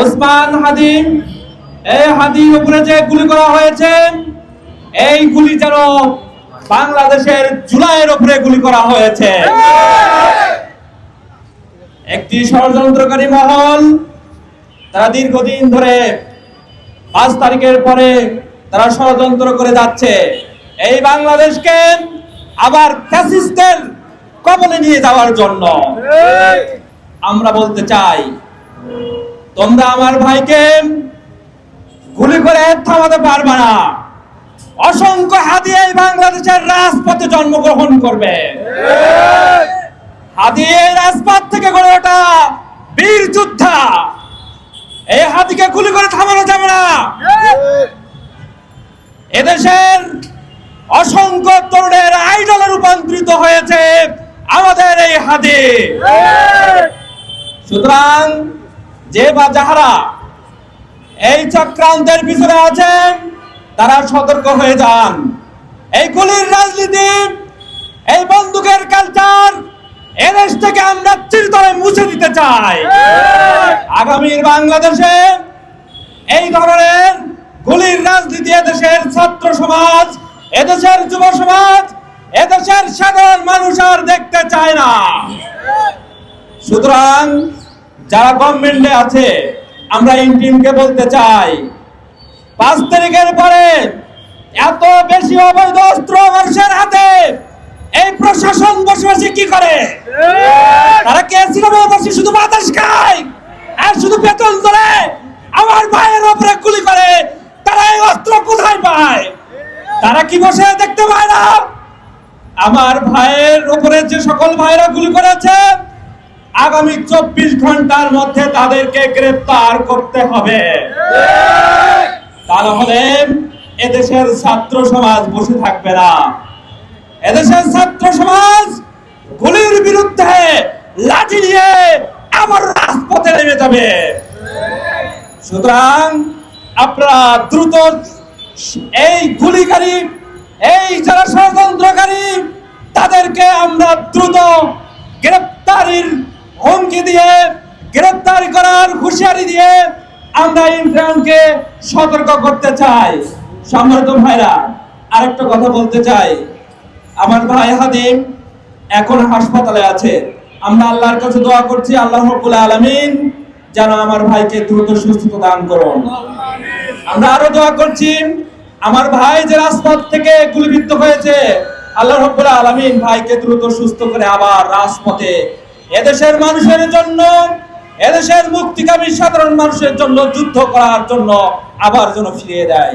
ওসমান হাদিম এই হাদির উপরে যে গুলি করা হয়েছে এই গুলি যেন বাংলাদেশের জুলাইয়ের উপরে গুলি করা হয়েছে। একটি ষড়যন্ত্রকারী মহল তারা দীর্ঘদিন ধরে পাঁচ তারিখের পরে তারা ষড়যন্ত্র করে যাচ্ছে। এই বাংলাদেশকে আবার ফ্যাসিস্টের কবলে নিয়ে যাওয়ার জন্য। আমরা বলতে চাই তোমরা আমার ভাইকে গুলি করে থামাতে পারবে না। অসংখ্য হাদি এই বাংলাদেশের রাজপথে জন্মগ্রহণ করবে। এই রাজপথ থেকে গড়ে ওঠা বীর যোদ্ধা। এই হাতিকে গুলি করে থামানো যাবে না। এদেশের অসংখ্য তরুণের আইডলে রূপান্তরিত হয়েছে আমাদের এই হাদি। সুতরাং যে বা যাহারা এই চক্রান্তের পিছনে আছেন, তারা সতর্ক হয়ে যান। এই গুলির রাজনীতি, এই বন্দুকের কালচার এদেশ থেকে আমরা চিরতরে মুছে দিতে চাই। আগামীর বাংলাদেশে এই ধরনের গুলির রাজনীতি এদেশের ছাত্র সমাজ, এদেশের যুব সমাজ, এদেশের সাধারণ মানুষ আর দেখতে চায় না। সুতরাং যারা গভর্নমেন্টে আছে আমরা ইন্টিমকে বলতে চাই পাঁচ তারিখের পরে এত বেশি অবৈধ অস্ত্র মানুষের হাতে এই প্রশাসন বসে বসে কি করে? তারা কে সিনেমা বসে শুধু বাতাস খায় আর শুধু বেতন ধরে আমার ভাইয়ের উপরে গুলি করে তারা এই অস্ত্র কোথায় পায়? তারা কি বসে দেখতে পায় না? আমার ভাইয়ের উপরে যে সকল ভাইরা গুলি করেছে আগামী চব্বিশ ঘণ্টার মধ্যে তাদেরকে গ্রেফতার করতে হবে। তা হলে এদেশের ছাত্র সমাজ বসে থাকবে না। এদেশের ছাত্র সমাজ গুলির বিরুদ্ধে লাঠি নিয়ে আবার রাজপথে নেমে যাবে। সুতরাং আপনারা দ্রুত এই গুলিকারী, এই যারা ষড়যন্ত্রকারী, তাদেরকে আমরা হুমকি দিয়ে গ্রেপ্তারি করার হুঁশিয়ারি দিয়ে আমরা ইমরানকে সতর্ক করতে চাই। সম্মানিত ভাইরা, আরেকটা কথা বলতে চাই। আমার ভাই হাদিম এখন হাসপাতালে আছে। আমরা আল্লাহর কাছে দোয়া করছি, আল্লাহ রব্বুল আলামিন যেন আমার ভাইকে দ্রুত সুস্থতা দান করুন। আমরা আরও দোয়া করছি, আমার ভাই যে রাজপথ থেকে গুলিবিদ্ধ হয়েছে, আল্লাহ রব্বুল আলামিন ভাইকে দ্রুত সুস্থ করে আবার রাজপথে এদেশের মানুষের জন্য, এদেশের মুক্তিকামী সাধারণ মানুষের জন্য যুদ্ধ করার জন্য আবার যেন ফিরিয়ে দেয়।